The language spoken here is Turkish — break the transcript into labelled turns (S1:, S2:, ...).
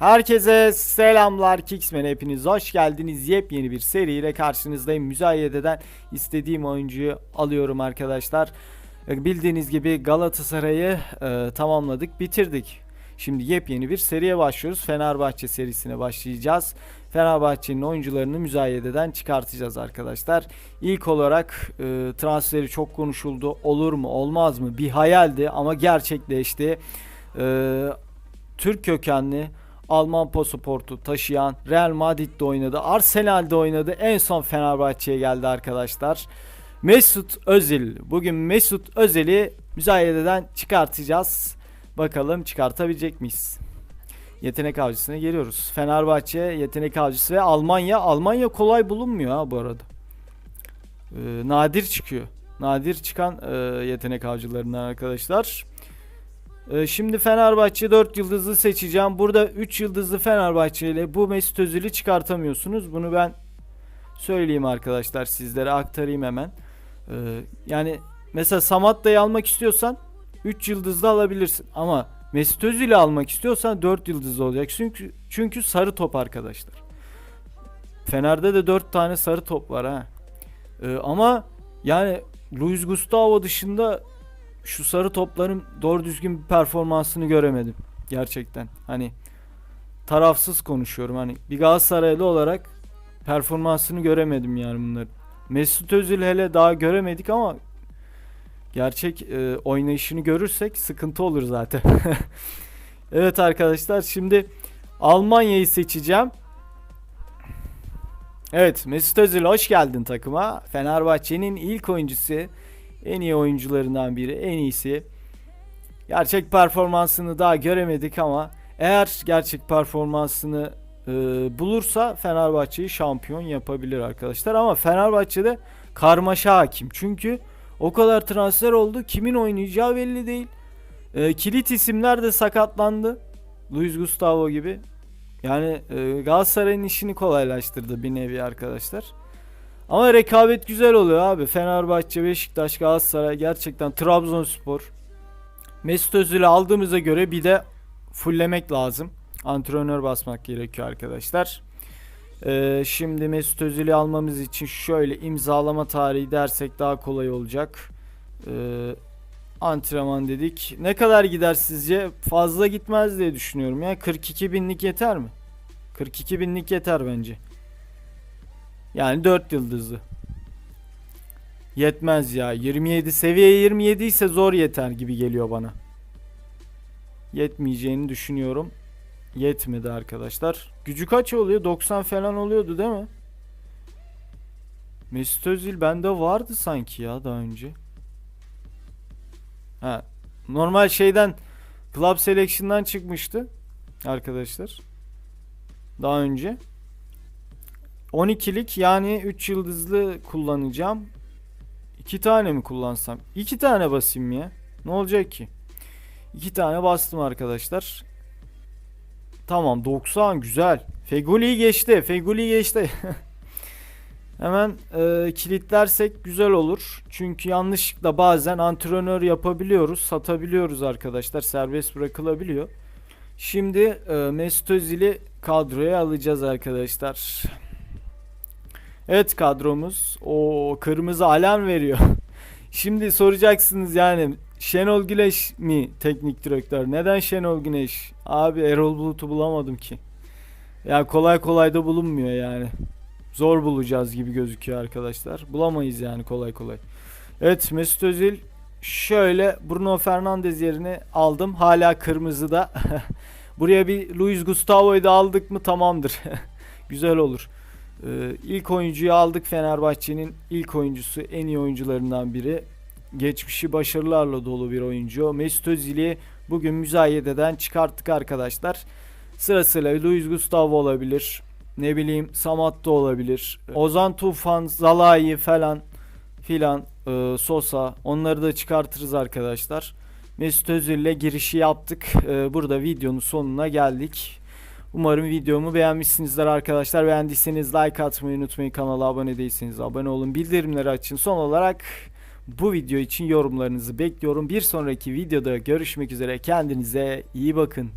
S1: Herkese selamlar Kicksman hepiniz hoş geldiniz. Yepyeni bir seriyle karşınızdayım. Müzayededen istediğim oyuncuyu alıyorum arkadaşlar. E, Bildiğiniz gibi Galatasaray'ı e, tamamladık, bitirdik. Şimdi yepyeni bir seriye başlıyoruz. Fenerbahçe serisine başlayacağız. Fenerbahçe'nin oyuncularını müzayededen çıkartacağız arkadaşlar. İlk olarak e, transferi çok konuşuldu. Olur mu, olmaz mı? Bir hayaldi ama gerçekleşti. E, Türk kökenli Alman pasaportu taşıyan Real Madrid'de oynadı. Arsenal'de oynadı. En son Fenerbahçe'ye geldi arkadaşlar. Mesut Özil. Bugün Mesut Özil'i müzayededen çıkartacağız. Bakalım çıkartabilecek miyiz? Yetenek avcısına geliyoruz. Fenerbahçe yetenek avcısı ve Almanya. Almanya kolay bulunmuyor ha bu arada. Ee, nadir çıkıyor. Nadir çıkan e, yetenek avcılarından arkadaşlar. Ee, Şimdi Fenerbahçe 4 yıldızlı seçeceğim. Burada 3 yıldızlı Fenerbahçe ile bu Mesut Özil'i çıkartamıyorsunuz. Bunu ben söyleyeyim arkadaşlar sizlere aktarayım hemen. Ee, yani mesela Samatta'yı almak istiyorsan 3 yıldızlı alabilirsin. Ama Mesut Özil'i almak istiyorsan 4 yıldızlı olacak. Çünkü, çünkü sarı top arkadaşlar. Fener'de de 4 tane sarı top var ha. Ee, ama yani Luis Gustavo dışında şu sarı topların doğru düzgün bir performansını göremedim. Gerçekten. Hani tarafsız konuşuyorum. Hani bir Galatasaraylı olarak performansını göremedim yani bunları. Mesut Özil hele daha göremedik ama gerçek e, oynayışını görürsek sıkıntı olur zaten. evet arkadaşlar şimdi Almanya'yı seçeceğim. Evet Mesut Özil hoş geldin takıma. Fenerbahçe'nin ilk oyuncusu. En iyi oyuncularından biri, en iyisi. Gerçek performansını daha göremedik ama eğer gerçek performansını e, bulursa Fenerbahçe'yi şampiyon yapabilir arkadaşlar. Ama Fenerbahçe'de karmaşa hakim. Çünkü o kadar transfer oldu. Kimin oynayacağı belli değil. E, kilit isimler de sakatlandı. Luis Gustavo gibi. Yani e, Galatasaray'ın işini kolaylaştırdı bir nevi arkadaşlar. Ama rekabet güzel oluyor abi. Fenerbahçe, Beşiktaş, Galatasaray gerçekten Trabzonspor. Mesut Özil'i aldığımıza göre bir de fulllemek lazım. Antrenör basmak gerekiyor arkadaşlar. Ee, şimdi Mesut Özil'i almamız için şöyle imzalama tarihi dersek daha kolay olacak. Ee, antrenman dedik. Ne kadar gider sizce? Fazla gitmez diye düşünüyorum ya. 42 binlik yeter mi? 42 binlik yeter bence. Yani 4 yıldızlı. Yetmez ya. 27 seviye 27 ise zor yeter gibi geliyor bana. Yetmeyeceğini düşünüyorum. Yetmedi arkadaşlar. Gücü kaç oluyor? 90 falan oluyordu değil mi? Mesut Özil bende vardı sanki ya daha önce. Ha. Normal şeyden Club Selection'dan çıkmıştı arkadaşlar. Daha önce. 12'lik yani 3 yıldızlı kullanacağım. 2 tane mi kullansam? 2 tane basayım ya. Ne olacak ki? 2 tane bastım arkadaşlar. Tamam 90 güzel. Fegoli'yi geçti. Fegoli geçti. Hemen e, kilitlersek güzel olur. Çünkü yanlışlıkla bazen antrenör yapabiliyoruz. Satabiliyoruz arkadaşlar. Serbest bırakılabiliyor. Şimdi e, Mesut Özil'i kadroya alacağız arkadaşlar. Evet kadromuz. O kırmızı alarm veriyor. Şimdi soracaksınız yani Şenol Güneş mi teknik direktör? Neden Şenol Güneş? Abi Erol Bulut'u bulamadım ki. Ya kolay kolay da bulunmuyor yani. Zor bulacağız gibi gözüküyor arkadaşlar. Bulamayız yani kolay kolay. Evet Mesut Özil şöyle Bruno Fernandes yerine aldım. Hala kırmızıda. Buraya bir Luis Gustavo'yu da aldık mı tamamdır. Güzel olur. Ee, ilk oyuncuyu aldık Fenerbahçe'nin ilk oyuncusu en iyi oyuncularından biri. Geçmişi başarılarla dolu bir oyuncu. Mesut Özil'i bugün müzayededen çıkarttık arkadaşlar. Sırasıyla Luis Gustavo olabilir. Ne bileyim Samat da olabilir. Ozan Tufan, Zalai falan filan e, Sosa onları da çıkartırız arkadaşlar. Mesut Özil'le girişi yaptık. E, burada videonun sonuna geldik. Umarım videomu beğenmişsinizdir arkadaşlar. Beğendiyseniz like atmayı unutmayın. Kanala abone değilseniz abone olun. Bildirimleri açın. Son olarak bu video için yorumlarınızı bekliyorum. Bir sonraki videoda görüşmek üzere. Kendinize iyi bakın.